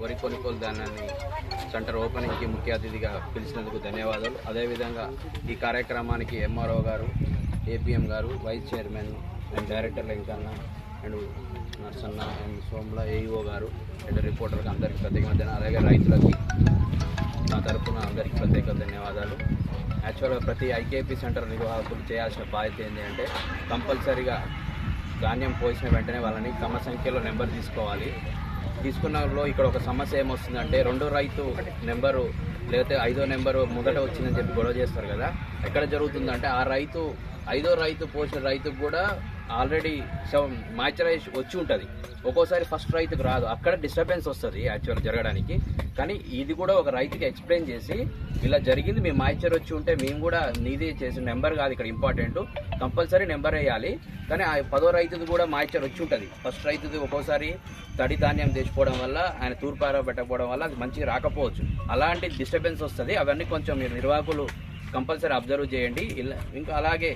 వరి కొనుగోలు ధాన్యాన్ని సెంటర్ ఓపెనింగ్కి ముఖ్య అతిథిగా పిలిచినందుకు ధన్యవాదాలు. అదేవిధంగా ఈ కార్యక్రమానికి ఎంఆర్ఓ గారు ఏపీఎం గారు vice chairman and director Linkanna and Narsanna and Somla AEO గారు అండ్ రిపోర్టర్కి అందరికీ ప్రత్యేకమైన ధన్యవాదాలు. అలాగే రైతులకి నా తరపున అందరికీ ప్రత్యేక ధన్యవాదాలు. యాక్చువల్గా ప్రతి ఐకేపీ సెంటర్ నిర్వాహకులు చేయాల్సిన బాధ్యత ఏంటి అంటే కంపల్సరీగా ధాన్యం పోసిన వెంటనే వాళ్ళని క్రమ సంఖ్యలో నెంబర్ తీసుకోవాలి. తీసుకున్నలో ఇక్కడ ఒక సమస్య ఏమొస్తుందంటే రెండో రైతు నెంబరు లేకపోతే ఐదో నెంబరు మొదట వచ్చిందని చెప్పి గొడవ చేస్తారు కదా. ఎక్కడ జరుగుతుందంటే ఆ రైతు ఐదో రైతు పోసిన రైతుకు కూడా ఆల్రెడీ మాయిశ్చరైజ్ వచ్చి ఉంటుంది. ఒక్కోసారి ఫస్ట్ రైతుకు రాదు. అక్కడ డిస్టర్బెన్స్ వస్తుంది యాక్చువల్ జరగడానికి. కానీ ఇది కూడా ఒక రైతుకి ఎక్స్ప్లెయిన్ చేసి ఇలా జరిగింది మీ మాయిశ్చర్ వచ్చి ఉంటే మేము కూడా నీది చేసిన నెంబర్ కాదు ఇక్కడ ఇంపార్టెంట్. కంపల్సరీ నెంబర్ వేయాలి. కానీ ఆ పదో రైతుది కూడా మాయిశ్చర్ వచ్చి ఉంటుంది. ఫస్ట్ రైతుది ఒక్కోసారి తడి ధాన్యం తెచ్చుకోవడం వల్ల ఆయన తూర్పార పెట్టకపోవడం వల్ల అది మంచిగా రాకపోవచ్చు. అలాంటి డిస్టర్బెన్స్ వస్తుంది. అవన్నీ కొంచెం మీరు నిర్వాహకులు కంపల్సరీ అబ్జర్వ్ చేయండి. ఇలా ఇంకా అలాగే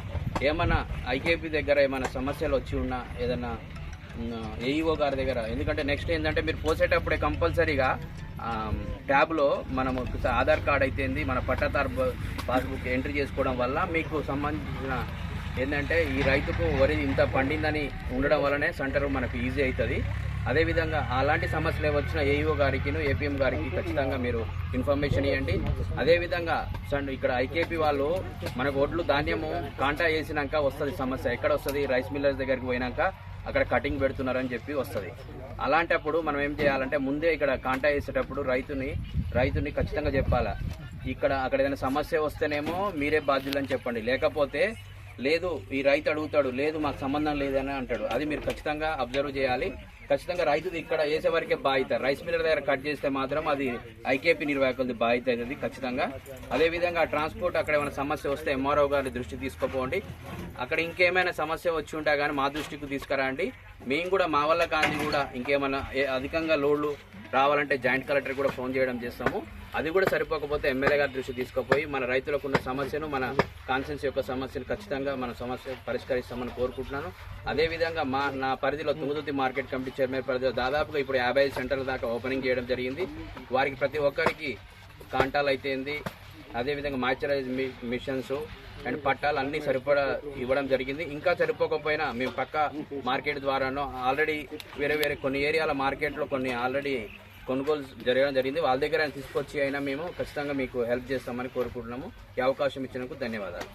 ఏమైనా ఐకేపీ దగ్గర ఏమైనా సమస్యలు వచ్చి ఉన్నా ఏదైనా ఏఈఓ గారి దగ్గర? ఎందుకంటే నెక్స్ట్ ఏంటంటే మీరు పోసేటప్పుడే కంపల్సరీగా ట్యాబ్లో మనము ఆధార్ కార్డ్ అయితేంది మన పట్టాదారు పాస్బుక్ ఎంట్రీ చేసుకోవడం వల్ల మీకు సంబంధించిన ఏంటంటే ఈ రైతుకు వరి ఇంత పండిందని ఉండడం వల్లనే సెంటర్ మనకు ఈజీ అవుతుంది. అదేవిధంగా అలాంటి సమస్యలు వచ్చిన ఏఈఓ గారికి ఏపీఎం గారికి ఖచ్చితంగా మీరు ఇన్ఫర్మేషన్ ఇవ్వండి అదేవిధంగా సండ్ ఇక్కడ ఐకేపీ వాళ్ళు మనకు ఒడ్లు ధాన్యము కాంటా వేసినాక వస్తుంది సమస్య. ఎక్కడ వస్తుంది? రైస్ మిల్లర్స్ దగ్గరికి పోయినాక అక్కడ కటింగ్ పెడుతున్నారని చెప్పి వస్తుంది. అలాంటప్పుడు మనం ఏం చేయాలంటే ముందే ఇక్కడ కాంటా వేసేటప్పుడు రైతుని రైతుని ఖచ్చితంగా చెప్పాలా. ఇక్కడ అక్కడ ఏదైనా సమస్య వస్తేనేమో మీరే బాధ్యులని చెప్పండి. లేకపోతే లేదు ఈ రైతు అడుగుతాడు లేదు మాకు సంబంధం లేదని అంటాడు. అది మీరు ఖచ్చితంగా అబ్జర్వ్ చేయాలి. ఖచ్చితంగా రైతుది ఇక్కడ వేసే వరకే బాధ్యత. రైస్ మిల్లర్ దగ్గర కట్ చేస్తే మాత్రం అది ఐకేపీ నిర్వాహకులది బాధ్యత అవుతుంది ఖచ్చితంగా. అదేవిధంగా ట్రాన్స్పోర్ట్ అక్కడ ఏమైనా సమస్య వస్తే ఎంఆర్ఓ గారి దృష్టి తీసుకుపోండి. అక్కడ ఇంకేమైనా సమస్య వచ్చి ఉంటా కానీ మా దృష్టికి తీసుకురండి. మేము కూడా మా వల్ల కానీ కూడా ఇంకేమైనా ఏ- అధికంగా లోడ్లు రావాలంటే జాయింట్ కలెక్టర్ కూడా ఫోన్ చేయడం చేస్తాము. అది కూడా సరిపోకపోతే ఎమ్మెల్యే గారి దృష్టి తీసుకుపోయి మన రైతులకు ఉన్న సమస్యను మన కాన్సెన్స్ యొక్క సమస్యను ఖచ్చితంగా మన సమస్య పరిష్కరిస్తామని కోరుకుంటున్నాను. అదేవిధంగా మా నా పరిధిలో తుంగతుర్తి మార్కెట్ కమిటీ చైర్మన్ దాదాపుగా ఇప్పుడు యాభై ఐదు సెంటర్ల దాకా ఓపెనింగ్ చేయడం జరిగింది. వారికి ప్రతి ఒక్కరికి కాంటాలు అయితేంది అదేవిధంగా మాయిశ్చరైజ్ మిషన్స్ అండ్ పట్టాలు అన్నీ సరిపడా ఇవ్వడం జరిగింది. ఇంకా సరిపోకపోయినా మేము పక్క మార్కెట్ ద్వారానో ఆల్రెడీ వేరే వేరే కొన్ని ఏరియాల మార్కెట్లో కొన్ని ఆల్రెడీ కొనుగోలు జరగడం జరిగింది. వాళ్ళ దగ్గర తీసుకొచ్చి అయినా మేము ఖచ్చితంగా మీకు హెల్ప్ చేస్తామని కోరుకుంటున్నాము. ఈ అవకాశం ఇచ్చినందుకు ధన్యవాదాలు.